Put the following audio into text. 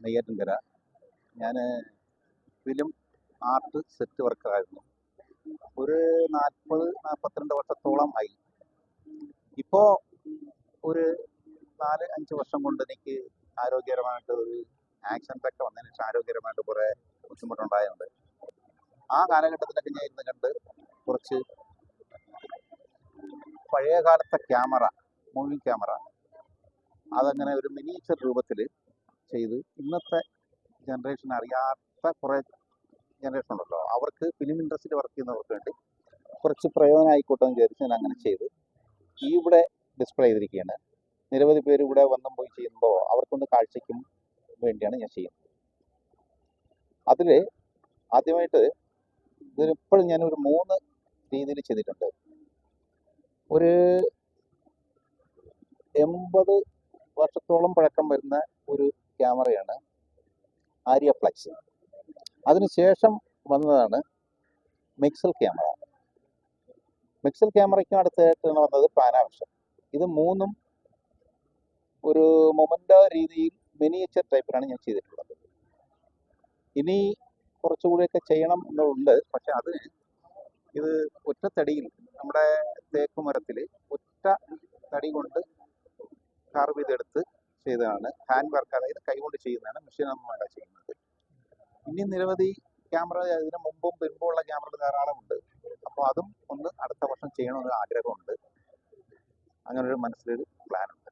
നെയ്യാറ്റിൻകര. ഞാൻ film art set വർക്കറായിരുന്നു ഒരു നാൽപ്പത് നാൽപ്പത്തിരണ്ട് വർഷത്തോളം ആയി. ഇപ്പോൾ ഒരു നാല് അഞ്ച് വർഷം കൊണ്ട് എനിക്ക് ആരോഗ്യപരമായിട്ട് ഒരു ആക്സിഡന്റ് ഒക്കെ വന്നതിന് ശേഷം ആരോഗ്യപരമായിട്ട് കുറേ ബുദ്ധിമുട്ടുണ്ടായതുണ്ട് ആ കാലഘട്ടത്തിലൊക്കെ ഞാൻ ഇന്ന് കണ്ട് കുറച്ച് പഴയ കാലത്തെ ക്യാമറ മൂവിങ് ക്യാമറ അതങ്ങനെ ഒരു മിനിയേച്ചർ രൂപത്തിൽ ചെയ്ത് ഇന്നത്തെ ജനറേഷൻ അറിയാത്ത കുറേ ജനറേഷൻ ഉണ്ടല്ലോ. അവർക്ക് ഫിലിം ഇൻഡസ്ട്രിയിൽ വർക്ക് ചെയ്യുന്നവർക്ക് വേണ്ടി കുറച്ച് പ്രയോജനം ആയിക്കോട്ടെ എന്ന് വിചാരിച്ച് ഞാൻ അങ്ങനെ ചെയ്ത് ഈ ഇവിടെ ഡിസ്പ്ലേ ചെയ്തിരിക്കുകയാണ്. നിരവധി പേര് ഇവിടെ വന്നും പോയി ചെയ്യുമ്പോൾ അവർക്കൊന്ന് കാഴ്ചയ്ക്കും വേണ്ടിയാണ് ഞാൻ ചെയ്യുന്നത്. അതിൽ ആദ്യമായിട്ട് ഇതിപ്പോഴും ഞാൻ ഒരു മൂന്ന് രീതിയിൽ ചെയ്തിട്ടുണ്ട്. ഒരു എൺപത് വർഷത്തോളം പഴക്കം വരുന്ന ഒരു ക്യാമറയാണ് ആര്യ ഫ്ലക്സ്. അതിനുശേഷം വന്നതാണ് മിക്സൽ ക്യാമറ. മിക്സൽ ക്യാമറയ്ക്കും അടുത്തായിട്ടാണ് വന്നത് പാനാവിഷൻ ഇത് മൂന്നും ഒരു മൊമന്റ രീതിയിൽ മിനിയേച്ചർ ടൈപ്പിലാണ് ഞാൻ ചെയ്തിട്ടുള്ളത്. ഇനി കുറച്ചുകൂടിയൊക്കെ ചെയ്യണം എന്നുണ്ട്. പക്ഷെ അത് ഇത് ഒറ്റത്തടിയിൽ നമ്മുടെ തേക്കുമരത്തിൽ ഒറ്റ തടി കൊണ്ട് ചെയ്തെടുത്ത് ചെയ്തതാണ്. ഹാൻഡ് വർക്ക് അതായത് കൈകൊണ്ട് ചെയ്യുന്നതാണ് മെഷീൻ വേണ്ട ചെയ്യുന്നത്. ഇനി നിരവധി ക്യാമറ ഇതിന് മുമ്പും പിൻപും ഉള്ള ക്യാമറകൾ ധാരാളമുണ്ട്. അപ്പോൾ അതും ഒന്ന് അടുത്ത വർഷം ചെയ്യണമെന്ന് ആഗ്രഹമുണ്ട്. അങ്ങനെ ഒരു മനസ്സിലൊരു പ്ലാൻ ഉണ്ട്.